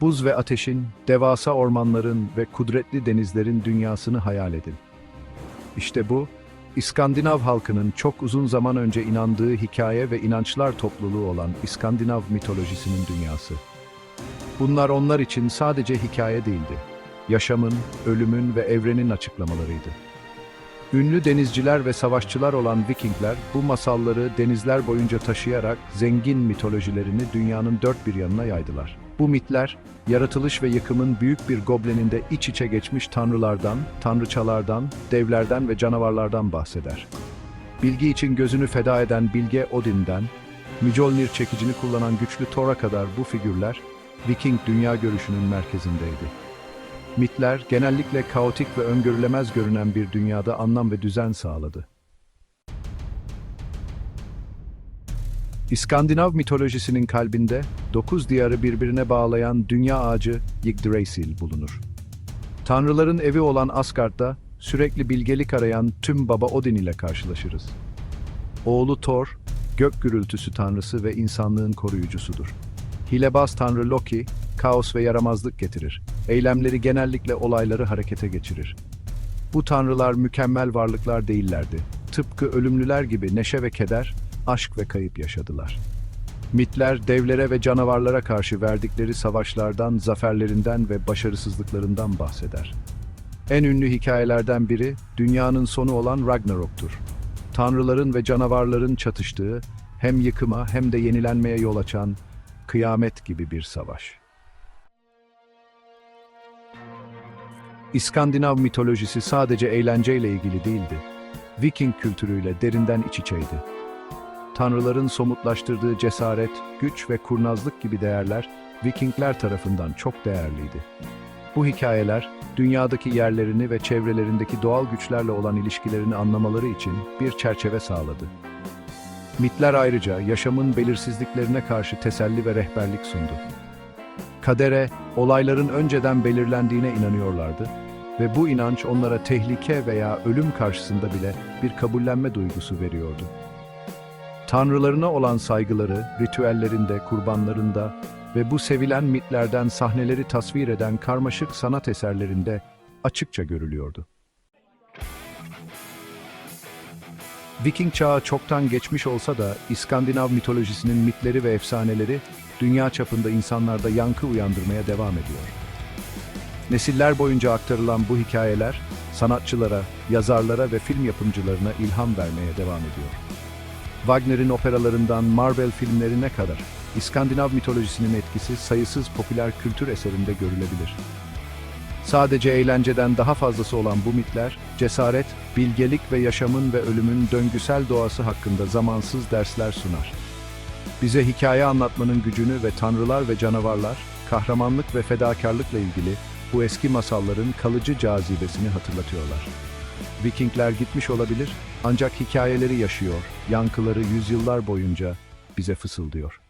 Buz ve ateşin, devasa ormanların ve kudretli denizlerin dünyasını hayal edin. İşte bu, İskandinav halkının çok uzun zaman önce inandığı hikaye ve inançlar topluluğu olan İskandinav mitolojisinin dünyası. Bunlar onlar için sadece hikaye değildi. Yaşamın, ölümün ve evrenin açıklamalarıydı. Ünlü denizciler ve savaşçılar olan Vikingler bu masalları denizler boyunca taşıyarak zengin mitolojilerini dünyanın dört bir yanına yaydılar. Bu mitler, yaratılış ve yıkımın büyük bir gobleninde iç içe geçmiş tanrılardan, tanrıçalardan, devlerden ve canavarlardan bahseder. Bilgi için gözünü feda eden bilge Odin'den, Mjolnir çekicini kullanan güçlü Thor'a kadar bu figürler, Viking dünya görüşünün merkezindeydi. Mitler genellikle kaotik ve öngörülemez görünen bir dünyada anlam ve düzen sağladı. İskandinav mitolojisinin kalbinde dokuz diyarı birbirine bağlayan dünya ağacı Yggdrasil bulunur. Tanrıların evi olan Asgard'da sürekli bilgelik arayan tüm baba Odin ile karşılaşırız. Oğlu Thor, gök gürültüsü tanrısı ve insanlığın koruyucusudur. Hilebaz tanrı Loki, kaos ve yaramazlık getirir. Eylemleri genellikle olayları harekete geçirir. Bu tanrılar mükemmel varlıklar değillerdi. Tıpkı ölümlüler gibi neşe ve keder, aşk ve kayıp yaşadılar. Mitler devlere ve canavarlara karşı verdikleri savaşlardan, zaferlerinden ve başarısızlıklarından bahseder. En ünlü hikayelerden biri dünyanın sonu olan Ragnarok'tur. Tanrıların ve canavarların çatıştığı, hem yıkıma hem de yenilenmeye yol açan kıyamet gibi bir savaş. İskandinav mitolojisi sadece eğlenceyle ilgili değildi. Viking kültürüyle derinden iç içeydi. Tanrıların somutlaştırdığı cesaret, güç ve kurnazlık gibi değerler Vikingler tarafından çok değerliydi. Bu hikayeler, dünyadaki yerlerini ve çevrelerindeki doğal güçlerle olan ilişkilerini anlamaları için bir çerçeve sağladı. Mitler ayrıca yaşamın belirsizliklerine karşı teselli ve rehberlik sundu. Kadere, olayların önceden belirlendiğine inanıyorlardı ve bu inanç onlara tehlike veya ölüm karşısında bile bir kabullenme duygusu veriyordu. Tanrılarına olan saygıları, ritüellerinde, kurbanlarında ve bu sevilen mitlerden sahneleri tasvir eden karmaşık sanat eserlerinde açıkça görülüyordu. Viking çağı çoktan geçmiş olsa da İskandinav mitolojisinin mitleri ve efsaneleri dünya çapında insanlarda yankı uyandırmaya devam ediyor. Nesiller boyunca aktarılan bu hikayeler sanatçılara, yazarlara ve film yapımcılarına ilham vermeye devam ediyor. Wagner'in operalarından Marvel filmlerine kadar İskandinav mitolojisinin etkisi sayısız popüler kültür eserinde görülebilir. Sadece eğlenceden daha fazlası olan bu mitler, cesaret, bilgelik ve yaşamın ve ölümün döngüsel doğası hakkında zamansız dersler sunar. Bize hikaye anlatmanın gücünü ve tanrılar ve canavarlar, kahramanlık ve fedakarlıkla ilgili bu eski masalların kalıcı cazibesini hatırlatıyorlar. Vikingler gitmiş olabilir ancak hikayeleri yaşıyor, yankıları yüzyıllar boyunca bize fısıldıyor.